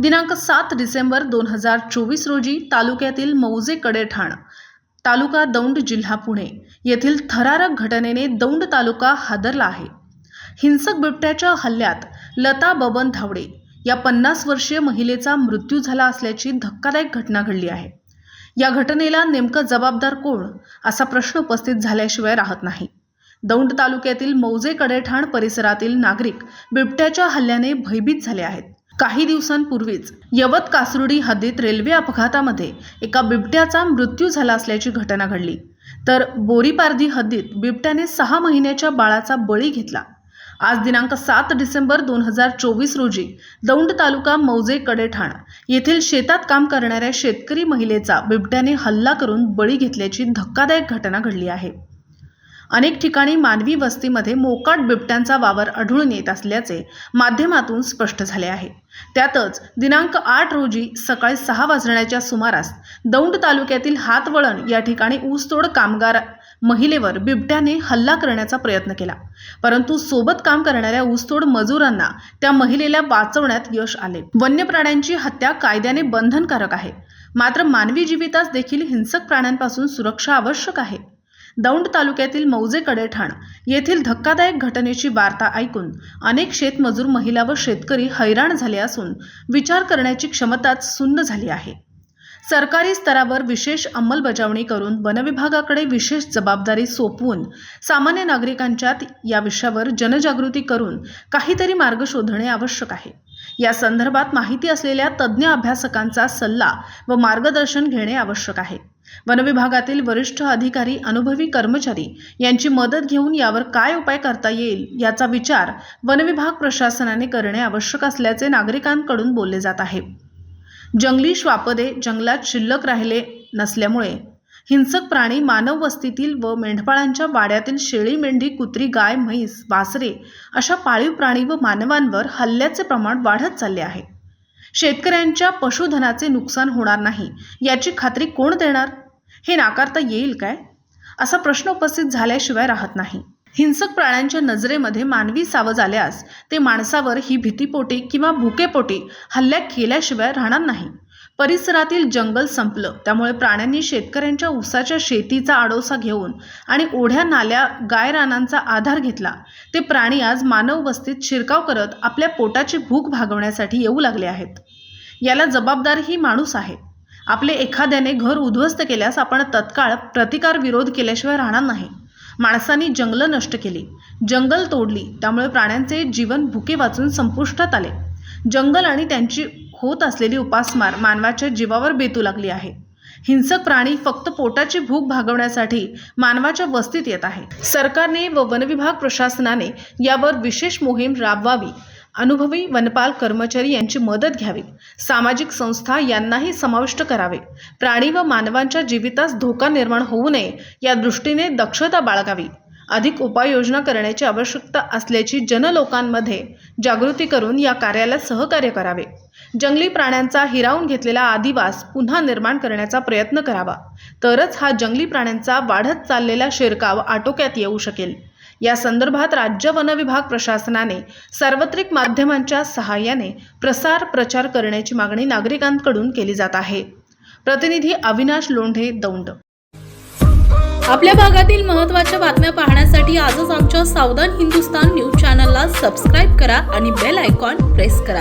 दिनांक सात डिसेंबर दोन हजार चोवीस रोजी तालुक्यातील मौजे कडेठाण तालुका दौंड जिल्हा पुणे येथील थरारक घटनेने दौंड तालुका हादरला आहे. हिंसक बिबट्याच्या हल्ल्यात लता बबन धावडे या पन्नास वर्षीय महिलेचा मृत्यू झाला असल्याची धक्कादायक घटना घडली आहे. या घटनेला नेमकं जबाबदार कोण? असा प्रश्न उपस्थित झाल्याशिवाय राहत नाही. दौंड तालुक्यातील मौजे कडेठाण परिसरातील नागरिक बिबट्याच्या हल्ल्याने भयभीत झाले आहेत. काही दिवसांपूर्वीच यवत कासरुडी हद्दीत रेल्वे अपघातामध्ये एका बिबट्याचा मृत्यू झाला असल्याची घटना घडली. तर बोरीपारधी हद्दीत बिबट्याने सहा महिन्याच्या बाळाचा बळी घेतला. आज दिनांक सात डिसेंबर दोन हजार चोवीस रोजी दौंड तालुका मौजे कडेठाण येथील शेतात काम करणाऱ्या शेतकरी महिलेचा बिबट्याने हल्ला करून बळी घेतल्याची धक्कादायक घटना घडली आहे. अनेक ठिकाणी मानवी वस्तीमध्ये मोकाट बिबट्यांचा वावर आढळून येत असल्याचे माध्यमातून स्पष्ट झाले आहे. त्यातच दिनांक आठ रोजी सकाळी सहा वाजण्याच्या सुमारास दौंड तालुक्यातील हातवळण या ठिकाणी ऊसतोड कामगार महिलेवर बिबट्याने हल्ला करण्याचा प्रयत्न केला. परंतु सोबत काम करणाऱ्या ऊसतोड मजुरांना त्या महिलेला वाचवण्यात यश आले. वन्य प्राण्यांची हत्या कायद्याने बंधनकारक आहे. मात्र मानवी जीवितास देखील हिंसक प्राण्यांपासून सुरक्षा आवश्यक आहे. दौंड तालुक्यातील मौजे कडेठाण येथील धक्कादायक घटनेची वार्ता ऐकून अनेक शेतमजूर महिला व शेतकरी हैराण झाले असून विचार करण्याची क्षमताच सुन्न झाली आहे. सरकारी स्तरावर विशेष अंमलबजावणी करून वनविभागाकडे विशेष जबाबदारी सोपवून सामान्य नागरिकांच्यात या विषयावर जनजागृती करून काहीतरी मार्ग शोधणे आवश्यक आहे. या संदर्भात माहिती असलेल्या तज्ज्ञ अभ्यासकांचा सल्ला व मार्गदर्शन घेणे आवश्यक आहे. वनविभागातील वरिष्ठ अधिकारी अनुभवी कर्मचारी यांची मदत घेऊन यावर काय उपाय करता येईल याचा विचार वनविभाग प्रशासनाने करणे आवश्यक असल्याचे नागरिकांकडून बोलले जात आहे. जंगली श्वापदे जंगलात शिल्लक राहिले नसल्यामुळे हिंसक प्राणी मानव वस्तीतील व मेंढपाळांच्या वाड्यातील शेळी मेंढी कुत्री गाय म्हैस वासरे अशा पाळीव प्राणी व मानवांवर हल्ल्याचे प्रमाण वाढत चालले आहे. शेतकऱ्यांच्या पशुधनाचे नुकसान होणार नाही याची खात्री कोण देणार? हे नाकारता येईल काय? असा प्रश्न उपस्थित झाल्याशिवाय राहत नाही. हिंसक प्राण्यांच्या नजरेमध्ये मानवी सावज आल्यास ते माणसावर ही भीतीपोटी किंवा भुकेपोटी हल्ल्या केल्याशिवाय राहणार नाही. परिसरातील जंगल संपलं त्यामुळे प्राण्यांनी शेतकऱ्यांच्या ऊसाच्या शेतीचा आडोसा घेऊन आणि ओढ्या नाल्या गायरानांचा आधार घेतला. ते प्राणी आज मानव वस्तीत शिरकाव करत आपल्या पोटाची भूक भागवण्यासाठी येऊ लागले आहेत. याला जबाबदारही माणूस आहे. आपले एखाद्याने घर उद्ध्वस्त केल्यास आपण तत्काळ प्रतिकार विरोध केल्याशिवाय राहणार नाही. माणसांनी जंगलं नष्ट केली. जंगल तोडली. त्यामुळे प्राण्यांचे जीवन भुके वाचून संपुष्टात आले. जंगल आणि त्यांची होत असलेली उपासमार मानवाच्या जीवावर बेतू लागली आहे. हिंसक प्राणी फक्त पोटाची भूक भागवण्यासाठी मानवाच्या वस्तीत येत आहे. सरकारने व वनविभाग प्रशासनाने यावर विशेष मोहीम राबवावी. अनुभवी वनपाल कर्मचारी यांची मदत घ्यावी. सामाजिक संस्था यांनाही समाविष्ट करावे. प्राणी व मानवांच्या जीवितास धोका निर्माण होऊ नये या दृष्टीने दक्षता बाळगावी. अधिक उपाययोजना करण्याची आवश्यकता असल्याची जनलोकांमध्ये जागृती करून या कार्याला सहकार्य करावे. जंगली प्राण्यांचा हिरावून घेतलेला आदिवास पुन्हा निर्माण करण्याचा प्रयत्न करावा. तरच हा जंगली प्राण्यांचा वाढत चाललेला शिरकाव आटोक्यात येऊ शकेल. या संदर्भात राज्य वनविभाग प्रशासनाने सार्वत्रिक माध्यमांच्या सहाय्याने प्रसार प्रचार करण्याची मागणी नागरिकांकडून केली जात आहे. प्रतिनिधी अविनाश लोंढे दौंड. आपल्या भागातील महत्त्वाच्या बातम्या पाहण्यासाठी आजच आमच्या सावधान हिंदुस्तान न्यूज चॅनलला सबस्क्राईब करा आणि बेल आयकॉन प्रेस करा.